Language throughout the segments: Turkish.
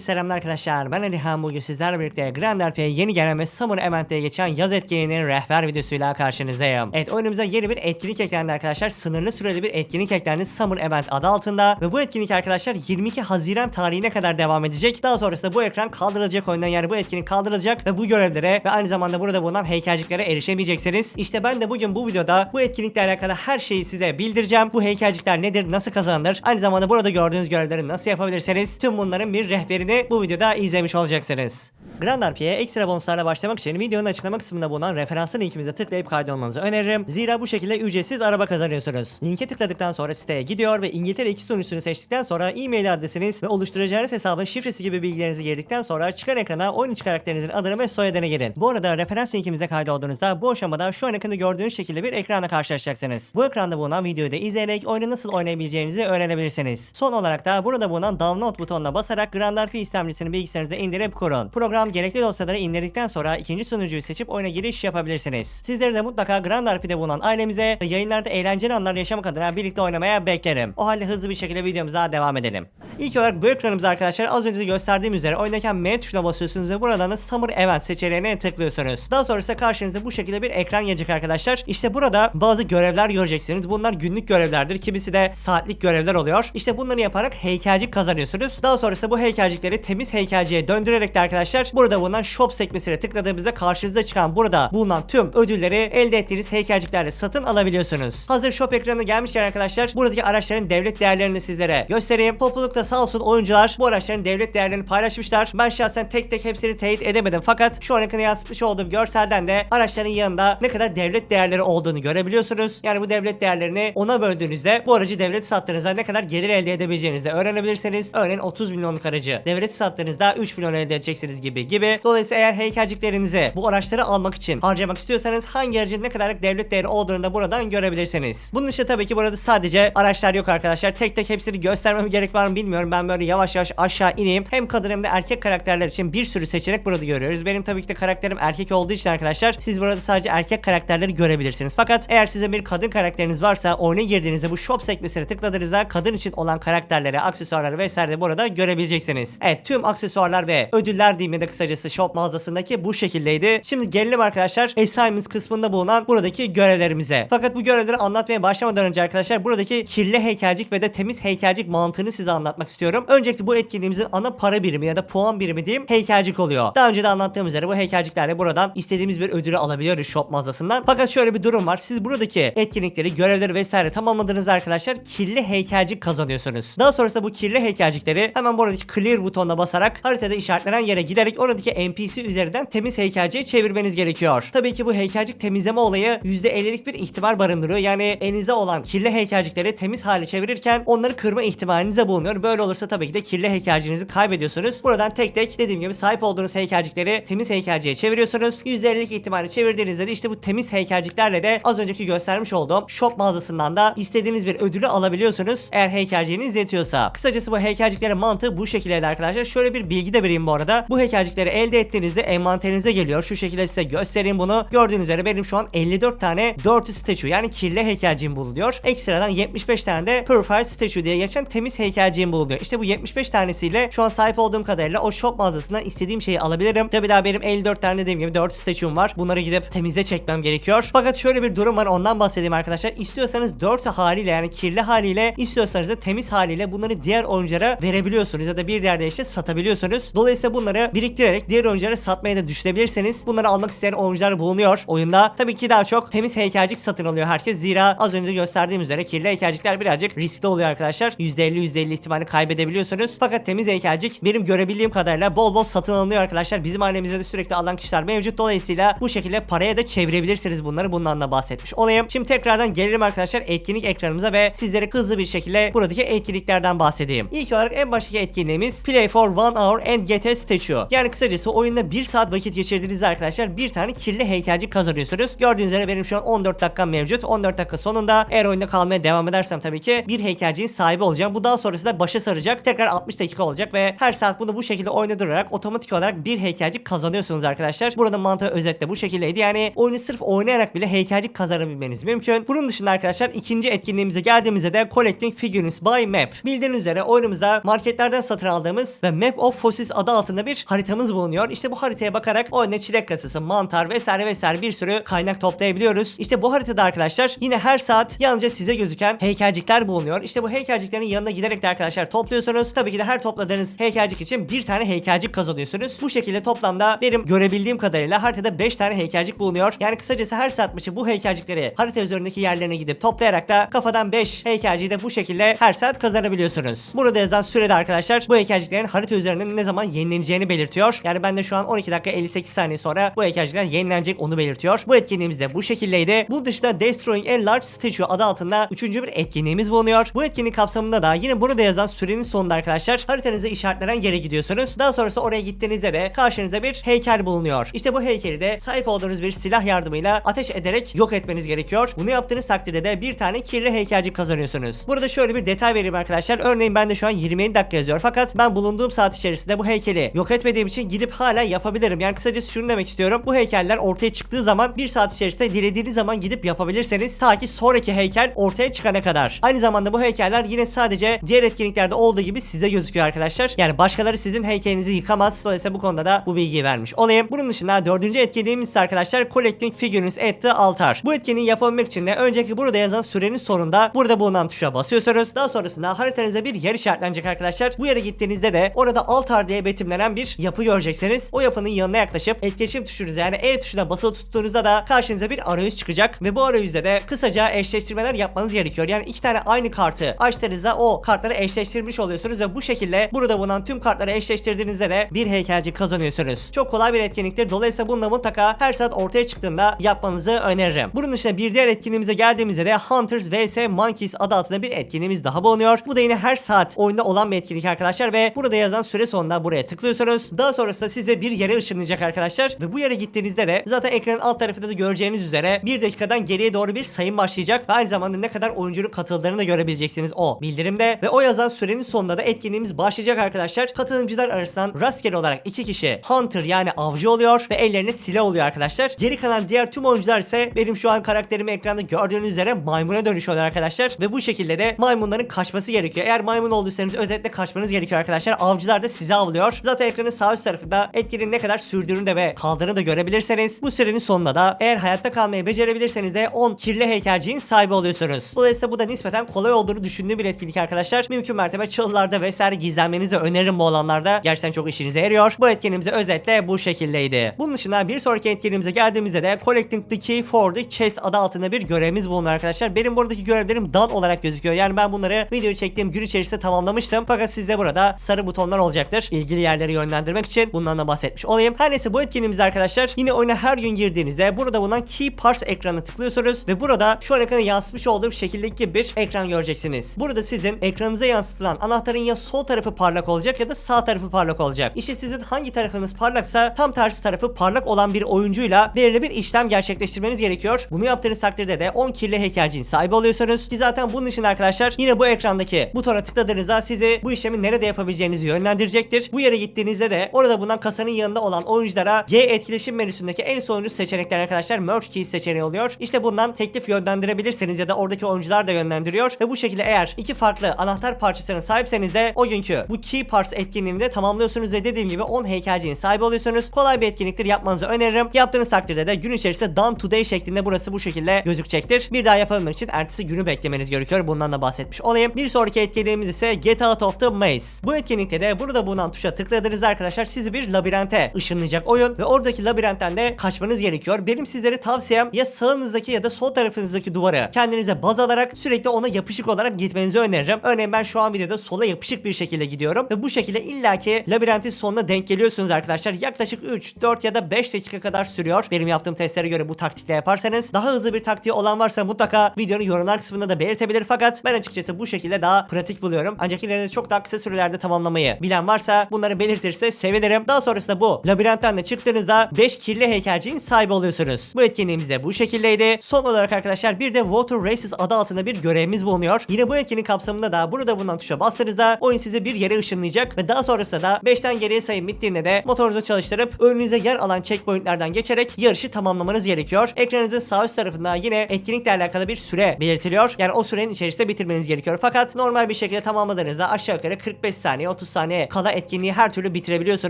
Selamlar arkadaşlar. Ben Alihan bugün sizlerle birlikte Grand RP'ye yeni gelen ve Summer Event'te geçen yaz etkinliğinin rehber videosuyla karşınızdayım. Evet oyunumuza yeni bir etkinlik eklendi arkadaşlar. Sınırlı süreli bir etkinlik eklendi Summer Event adı altında. Ve bu etkinlik arkadaşlar 22 Haziran tarihine kadar devam edecek. Daha sonrasında bu ekran kaldırılacak oyundan yani bu etkinlik kaldırılacak ve bu görevlere ve aynı zamanda burada bulunan heykelciklere erişemeyeceksiniz. İşte ben de bugün bu videoda bu etkinlikle alakalı her şeyi size bildireceğim. Bu heykelcikler nedir, nasıl kazanılır, aynı zamanda burada gördüğünüz görevleri nasıl yapabilirsiniz, tüm bunların bir rehberini bu videoda izlemiş olacaksınız. Grand RP'ye ekstra bonuslarla başlamak için videonun açıklama kısmında bulunan referanslı linkimize tıklayıp kaydolmanızı öneririm. Zira bu şekilde ücretsiz araba kazanıyorsunuz. Linke tıkladıktan sonra siteye gidiyor ve İngiltere 2 sunucusunu seçtikten sonra e-mail adresiniz ve oluşturacağınız hesabın şifresi gibi bilgilerinizi girdikten sonra çıkan ekrana oyun içi karakterinizin adını ve soyadını girin. Bu arada referans linkimize kaydolduğunuzda bu aşamada şu an ekranı gördüğünüz şekilde bir ekranla karşılaşacaksınız. Bu ekranda bulunan videoyu da izleyerek oyunu nasıl oynayabileceğinizi öğrenebilirsiniz. Son olarak da burada bulunan download butonuna basarak Grand RP istemcisini bilgisayarınıza indirip kurun. Program gerekli dosyaları indirdikten sonra ikinci sunucuyu seçip oyuna giriş yapabilirsiniz. Sizleri de mutlaka Grand RP'de bulunan ailemize yayınlarda eğlenceli anlar yaşamak adına birlikte oynamaya beklerim. O halde hızlı bir şekilde videomuza devam edelim. İlk olarak bu ekranımıza arkadaşlar az önce de gösterdiğim üzere oyundayken M tuşuna basıyorsunuz ve buradan da Summer Event seçeneğine tıklıyorsunuz. Daha sonrasında karşınıza bu şekilde bir ekran gelecek arkadaşlar. İşte burada bazı görevler göreceksiniz. Bunlar günlük görevlerdir. Kimisi de saatlik görevler oluyor. İşte bunları yaparak heykelcik kazanıyorsunuz. Daha sonrasında bu heykelcikleri temiz heykelciye döndürerek de arkadaşlar burada bulunan shop sekmesine tıkladığımızda karşınıza çıkan burada bulunan tüm ödülleri elde ettiğiniz heykelciklerle satın alabiliyorsunuz. Hazır shop ekranı gelmişken arkadaşlar buradaki araçların devlet değerlerini sizlere göstereyim. Toplulukta sağ olsun oyuncular bu araçların devlet değerlerini paylaşmışlar. Ben şahsen tek tek hepsini teyit edemedim fakat şu an ekrana yansıtmış olduğum görselden de araçların yanında ne kadar devlet değerleri olduğunu görebiliyorsunuz. Yani bu devlet değerlerini ona böldüğünüzde bu aracı devlet sattığınızda ne kadar gelir elde edebileceğinizi de öğrenebilirsiniz. Örneğin 30 milyonluk aracı devlet sattığınızda 3 milyon elde edeceksiniz gibi gibi. Dolayısıyla eğer heykelciklerinizi bu araçları almak için harcamak istiyorsanız hangi aracın ne kadar devlet değeri olduğunu da buradan görebilirsiniz. Bunun dışında tabii ki burada sadece araçlar yok arkadaşlar. Tek tek hepsini göstermem gerek var mı bilmiyorum. Ben böyle yavaş yavaş aşağı ineyim. Hem kadın hem de erkek karakterler için bir sürü seçenek burada görüyoruz. Benim tabii ki de karakterim erkek olduğu için arkadaşlar siz burada sadece erkek karakterleri görebilirsiniz. Fakat eğer size bir kadın karakteriniz varsa oyuna girdiğinizde bu shop sekmesine tıkladığınızda kadın için olan karakterleri, aksesuarları vesaire de burada görebileceksiniz. Evet tüm aksesuarlar ve ödüller diyeyim ya da kısacası shop mağazasındaki bu şekildeydi. Şimdi gelelim arkadaşlar assignments kısmında bulunan buradaki görevlerimize. Fakat bu görevleri anlatmaya başlamadan önce arkadaşlar buradaki kirli heykelcik ve de temiz heykelcik mantığını size anlatmak istiyorum. Öncelikle bu etkinliğimizin ana para birimi ya da puan birimi diyeyim heykelcik oluyor. Daha önce de anlattığım üzere bu heykelciklerle buradan istediğimiz bir ödülü alabiliyoruz shop mağazasından. Fakat şöyle bir durum var. Siz buradaki etkinlikleri, görevleri vesaire tamamladığınızda arkadaşlar kirli heykelcik kazanıyorsunuz. Daha sonrasında bu kirli heykelcikleri hemen buradaki clear butonuna basarak haritada işaretlenen yere giderek oradaki NPC üzerinden temiz heykelciye çevirmeniz gerekiyor. Tabii ki bu heykelcik temizleme olayı %50'lik bir ihtimal barındırıyor. Yani elinizde olan kirli heykelcikleri temiz hale çevirirken onları kırma ihtimalinize bulunuyor. Böyle olursa tabii ki de kirli heykelcinizi kaybediyorsunuz. Buradan tek tek dediğim gibi sahip olduğunuz heykelcikleri temiz heykelciye çeviriyorsunuz. %50'lik ihtimali çevirdiğinizde de işte bu temiz heykelciklerle de az önceki göstermiş olduğum shop mağazasından da istediğiniz bir ödülü alabiliyorsunuz. Eğer heykelciğiniz yetiyorsa. Kısacası bu heykelciklerin mantığı bu şekilde arkadaşlar. Şöyle bir bilgi de vereyim bu arada. Bu heykelcikleri elde ettiğinizde envanterinize geliyor. Şu şekilde size göstereyim bunu. Gördüğünüz üzere benim şu an 54 tane dirty statue yani kirli heykelciğim bulunuyor. Ekstradan 75 tane de purified statue diye geçen temiz heykelciğim bulunuyor. İşte bu 75 tanesiyle şu an sahip olduğum kadarıyla o shop mağazasından istediğim şeyi alabilirim. Tabi daha benim 54 tane dediğim gibi 4 statue'um var. Bunları gidip temize çekmem gerekiyor. Fakat şöyle bir durum var ondan bahsedeyim arkadaşlar. İstiyorsanız 4 haliyle yani kirli haliyle istiyorsanız da temiz haliyle bunları diğer oyunculara verebiliyorsunuz ya da bir diğer deyişle satabiliyorsunuz. Dolayısıyla bunları biriktirerek diğer oyunculara satmaya da düşünebilirsiniz. Bunları almak isteyen oyuncular bulunuyor oyunda. Tabii ki daha çok temiz heykelcik satın alıyor herkes. Zira az önce gösterdiğim üzere kirli heykelcikler birazcık riskli oluyor arkadaşlar. %50 %50 ihtimali kaybedebiliyorsunuz. Fakat temiz heykelcik benim görebildiğim kadarıyla bol bol satın alınıyor arkadaşlar. Bizim ailemizde de sürekli alan kişiler mevcut. Dolayısıyla bu şekilde paraya da çevirebilirsiniz bunları. Bundan da bahsetmiş olayım. Şimdi tekrardan gelelim arkadaşlar etkinlik ekranımıza ve sizlere hızlı bir şekilde buradaki etkinliklerden bahsedeyim. İlk olarak en baştaki etkinliğimiz Play for one hour and get a statue. Yani Kısacası oyunda 1 saat vakit geçirdiğinizde arkadaşlar bir tane kirli heykelci kazanıyorsunuz. Gördüğünüz üzere benim şu an 14 dakikam mevcut. 14 dakika sonunda eğer oyunda kalmaya devam edersem tabii ki bir heykelcinin sahibi olacağım. Bu daha sonrasında başa saracak. Tekrar 60 dakika olacak ve her saat bunu bu şekilde oynadurarak otomatik olarak bir heykelci kazanıyorsunuz arkadaşlar. Burada mantığı özetle bu şekildeydi. Yani oyunu sırf oynayarak bile heykelci kazanabilmeniz mümkün. Bunun dışında arkadaşlar ikinci etkinliğimize geldiğimizde de Collecting Figurines by Map. Bildiğiniz üzere oyunumuzda marketlerden satın aldığımız ve Map of Fossils adı altında bir haritamız bulunuyor. İşte bu haritaya bakarak oyunda çilek kasası, mantar vesaire vesaire bir sürü kaynak toplayabiliyoruz. İşte bu haritada arkadaşlar yine her saat yalnızca size gözüken heykelcikler bulunuyor. İşte bu heykelciklerin yanına giderek de arkadaşlar topluyorsunuz. Tabii ki de her topladığınız heykelcik için bir tane heykelcik kazanıyorsunuz. Bu şekilde toplamda benim görebildiğim kadarıyla haritada 5 tane heykelcik bulunuyor. Yani kısacası her saat başı bu heykelcikleri harita üzerindeki yerlerine gidip toplayarak da kafadan 5 heykelciyi de bu şekilde her saat kazanabiliyorsunuz. Burada yazan sürede arkadaşlar bu heykelciklerin harita üzerinde ne zaman yenileneceğini belirtiyor. Yani ben de şu an 12 dakika 58 saniye sonra bu heykelcikler yenilenecek onu belirtiyor. Bu etkinliğimiz de bu şekildeydi. Bunun dışında Destroying a Large Statue adı altında üçüncü bir etkinliğimiz bulunuyor. Bu etkinlik kapsamında da yine burada yazan sürenin sonunda arkadaşlar haritanızı işaretlenen yere gidiyorsunuz. Daha sonrası oraya gittiğinizde de karşınızda bir heykel bulunuyor. İşte bu heykeli de sahip olduğunuz bir silah yardımıyla ateş ederek yok etmeniz gerekiyor. Bunu yaptığınız takdirde de bir tane kirli heykelcik kazanıyorsunuz. Burada şöyle bir detay vereyim arkadaşlar. Örneğin ben de şu an 27 dakika yazıyor. Fakat ben bulunduğum saat içerisinde bu heykeli yok etmediğim için gidip hala yapabilirim. Yani kısacası şunu demek istiyorum. Bu heykeller ortaya çıktığı zaman bir saat içerisinde dilediğiniz zaman gidip yapabilirseniz ta ki sonraki heykel ortaya çıkana kadar. Aynı zamanda bu heykeller yine sadece diğer etkinliklerde olduğu gibi size gözüküyor arkadaşlar. Yani başkaları sizin heykelinizi yıkamaz. Dolayısıyla bu konuda da bu bilgiyi vermiş olayım. Bunun dışında dördüncü etkinliğimiz ise arkadaşlar Collecting Figurines at the Altar. Bu etkinliği yapabilmek için de önceki burada yazan sürenin sonunda burada bulunan tuşa basıyorsunuz. Daha sonrasında haritanızda bir yer işaretlenecek arkadaşlar. Bu yere gittiğinizde de orada altar diye betimlenen bir yapı göreceksiniz. O yapının yanına yaklaşıp etkileşim tuşunuza yani E tuşuna basılı tuttuğunuzda da karşınıza bir arayüz çıkacak ve bu arayüzde de kısaca eşleştirmeler yapmanız gerekiyor. Yani iki tane aynı kartı açtığınızda o kartları eşleştirmiş oluyorsunuz ve bu şekilde burada bulunan tüm kartları eşleştirdiğinizde de bir heykelci kazanıyorsunuz. Çok kolay bir etkinliktir. Dolayısıyla bununla mutlaka her saat ortaya çıktığında yapmanızı öneririm. Bunun dışında bir diğer etkinliğimize geldiğimizde de Hunters vs Monkeys adı altında bir etkinliğimiz daha bulunuyor. Bu da yine her saat oyunda olan bir etkinlik arkadaşlar ve burada yazan süre sonunda buraya tıklıyorsunuz. Daha sonrasında size bir yere ışınlayacak arkadaşlar ve bu yere gittiğinizde de zaten ekranın alt tarafında da göreceğiniz üzere bir dakikadan geriye doğru bir sayım başlayacak ve aynı zamanda ne kadar oyuncunun katıldığını da görebileceksiniz o bildirimde ve o yazan sürenin sonunda da etkinliğimiz başlayacak arkadaşlar. Katılımcılar arasından rastgele olarak iki kişi Hunter yani avcı oluyor ve ellerine silah oluyor arkadaşlar. Geri kalan diğer tüm oyuncular ise benim şu an karakterimi ekranda gördüğünüz üzere maymuna dönüşüyorlar arkadaşlar ve bu şekilde de maymunların kaçması gerekiyor. Eğer maymun olduysanız özetle kaçmanız gerekiyor arkadaşlar. Avcılar da sizi avlıyor. Zaten ekranın sağ üst tarafında etkinin ne kadar sürdüğünü de ve kaldığını da görebilirseniz bu sürenin sonunda da eğer hayatta kalmayı becerebilirseniz de 10 kirli heykelciğin sahibi oluyorsunuz. Dolayısıyla bu da nispeten kolay olduğunu düşündüğüm bir etkinlik arkadaşlar. Mümkün mertebe çalılarda vesaire gizlenmenizi de öneririm bu alanlarda. Gerçekten çok işinize yarıyor. Bu etkinliğimize özetle bu şekildeydi. Bunun dışında bir sonraki etkinliğimize geldiğimizde de Collecting the Key for the Chest adı altında bir görevimiz bulunuyor arkadaşlar. Benim buradaki görevlerim dan olarak gözüküyor. Yani ben bunları videoyu çektiğim gün içerisinde tamamlamıştım. Fakat sizde burada sarı butonlar olacaktır. İlgili yerleri yönlendirmek için bundan da bahsetmiş olayım. Her neyse bu etkinliğimiz arkadaşlar yine oyuna her gün girdiğinizde burada bulunan Key Parts ekranı tıklıyorsunuz ve burada şu an ekrana yansıtmış olduğum şekildeki bir ekran göreceksiniz. Burada sizin ekranınıza yansıtılan anahtarın ya sol tarafı parlak olacak ya da sağ tarafı parlak olacak. İşte sizin hangi tarafınız parlaksa tam tersi tarafı parlak olan bir oyuncuyla belirli bir işlem gerçekleştirmeniz gerekiyor. Bunu yaptığınız takdirde de 10 kirli heykelciğin sahibi oluyorsunuz. Ki zaten bunun için arkadaşlar yine bu ekrandaki butona tıkladığınızda sizi bu işlemi nerede yapabileceğinizi yönlendirecektir. Bu yere gittiğinizde de orada bulunan kasanın yanında olan oyunculara G etkileşim menüsündeki en sonuncu seçenekler arkadaşlar Merge Keys seçeneği oluyor. İşte bundan teklif yönlendirebilirsiniz ya da oradaki oyuncular da yönlendiriyor ve bu şekilde eğer iki farklı anahtar parçasına sahipseniz de o günkü bu Key Parts etkinliğini de tamamlıyorsunuz ve dediğim gibi 10 heykelciğin sahibi oluyorsunuz. Kolay bir etkinliktir yapmanızı öneririm. Yaptığınız takdirde de gün içerisinde Done Today şeklinde burası bu şekilde gözükecektir. Bir daha yapabilmek için ertesi günü beklemeniz gerekiyor. Bundan da bahsetmiş olayım. Bir sonraki etkinliğimiz ise Get Out of the Maze. Bu etkinlikte de burada bulunan tuşa tıkladığınızda arkadaşlar sizi bir labirente ışınlayacak oyun ve oradaki labirentten de kaçmanız gerekiyor. Benim sizlere tavsiyem ya sağınızdaki ya da sol tarafınızdaki duvarı kendinize baz alarak sürekli ona yapışık olarak gitmenizi öneririm. Örneğin ben şu an videoda sola yapışık bir şekilde gidiyorum ve bu şekilde illaki labirentin sonuna denk geliyorsunuz arkadaşlar. Yaklaşık 3, 4 ya da 5 dakika kadar sürüyor. Benim yaptığım testlere göre bu taktikle yaparsanız daha hızlı bir taktiği olan varsa mutlaka videonun yorumlar kısmında da belirtebilir fakat ben açıkçası bu şekilde daha pratik buluyorum. Ancak yine de çok daha kısa sürelerde tamamlamayı bilen varsa bunları belirtirse sevinirim. Diyebilirim. Daha sonrasında bu labirentten de çıktığınızda 5 kirli heykelciğin sahibi oluyorsunuz. Bu etkinliğimiz de bu şekildeydi. Son olarak arkadaşlar bir de Water Races adı altında bir görevimiz bulunuyor. Yine bu etkinlik kapsamında da bunu da bundan tuşa bastığınızda oyun sizi bir yere ışınlayacak ve daha sonrasında da 5'ten geriye sayım bittiğinde de motorunuzu çalıştırıp önünüze yer alan checkpointlerden geçerek yarışı tamamlamanız gerekiyor. Ekranınızın sağ üst tarafında yine etkinlikle alakalı bir süre belirtiliyor. Yani o sürenin içerisinde bitirmeniz gerekiyor. Fakat normal bir şekilde tamamladığınızda aşağı yukarı 45 saniye 30 saniye kala etkinliği her türlü bitirebiliyorsunuz.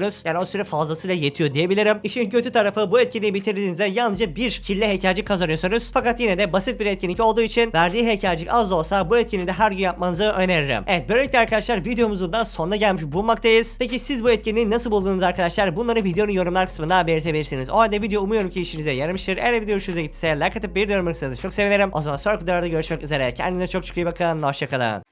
Yani o süre fazlasıyla yetiyor diyebilirim. İşin kötü tarafı bu etkinliği bitirdiğinizde yalnızca bir kirli heykelci kazanıyorsunuz. Fakat yine de basit bir etkinlik olduğu için verdiği heykelcik az da olsa bu etkinliği de her gün yapmanızı öneririm. Evet böylelikle arkadaşlar videomuzun da sonuna gelmiş bulunmaktayız. Peki siz bu etkinliği nasıl buldunuz arkadaşlar? Bunları videonun yorumlar kısmında belirtebilirsiniz. O halde video umuyorum ki işinize yaramıştır. Eğer video hoşunuza gittiyse like atıp bir yorum çok sevinirim. O zaman sonraki videolarda görüşmek üzere. Kendinize çok çok iyi bakın. Hoşçakalın.